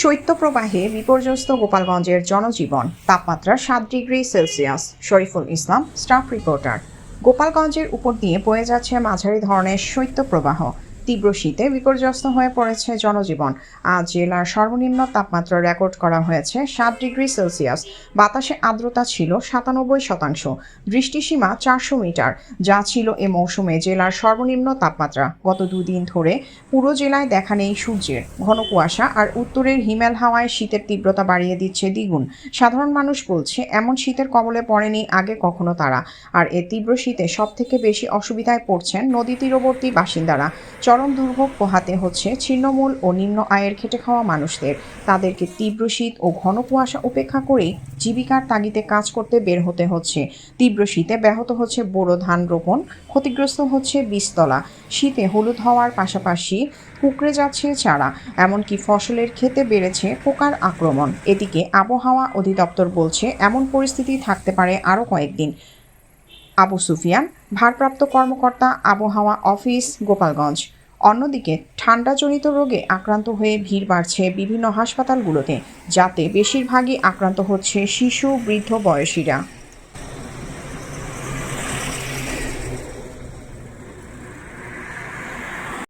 শৈত্যপ্রবাহে বিপর্যস্ত গোপালগঞ্জের জনজীবন, তাপমাত্রা সাত degree Celsius. Shariful Islam, staff reporter. গোপালগঞ্জের উপর দিয়ে বয়ে যাচ্ছে মাঝারি ধরনের শৈত্যপ্রবাহ। তীব্র শীতে বিপর্যস্ত হয়ে পড়েছে জনজীবন। আজ জেলার সর্বনিম্ন তাপমাত্রা রেকর্ড করা হয়েছে সাত ডিগ্রি সেলসিয়াস। বাতাসে আর্দ্রতা ছিল সাতানব্বই শতাংশ। বৃষ্টিসীমা চারশো মিটার, যা ছিল এ মৌসুমে জেলার সর্বনিম্ন তাপমাত্রা। গত দুদিন ধরে পুরো জেলায় দেখা নেই সূর্যের। ঘন কুয়াশা আর উত্তরের হিমেল হাওয়ায় শীতের তীব্রতা বাড়িয়ে দিচ্ছে দ্বিগুণ। সাধারণ মানুষ বলছে, এমন শীতের কবলে পড়েনি আগে কখনো তারা। আর এ তীব্র শীতে সব থেকে বেশি অসুবিধায় পড়ছেন নদী তীরবর্তী বাসিন্দারা। চরম দুর্ভোগ পোহাতে হচ্ছে ছিন্নমূল ও নিম্ন আয়ের খেটে খাওয়া মানুষদের। তাদেরকে তীব্র শীত ও ঘন কুয়াশা উপেক্ষা করেই জীবিকার তাগিদে কাজ করতে বের হতে হচ্ছে। তীব্র শীতে ব্যাহত হচ্ছে বোরো ধান রোপণ, ক্ষতিগ্রস্ত হচ্ছে বীজতলা। শীতে হলুদ হওয়ার পাশাপাশি কুকড়ে যাচ্ছে চারা, এমনকি ফসলের ক্ষেতে বেড়েছে পোকার আক্রমণ। এদিকে আবহাওয়া অধিদপ্তর বলছে, এমন পরিস্থিতি থাকতে পারে আরও কয়েকদিন। আবু সুফিয়ান, ভারপ্রাপ্ত কর্মকর্তা, আবহাওয়া অফিস, গোপালগঞ্জ। অন্যদিকে, ঠান্ডাজনিত রোগে আক্রান্ত হয়ে ভিড় বাড়ছে বিভিন্ন হাসপাতালগুলোতে, যাতে বেশিরভাগই আক্রান্ত হচ্ছে শিশু, বৃদ্ধ বয়সীরা।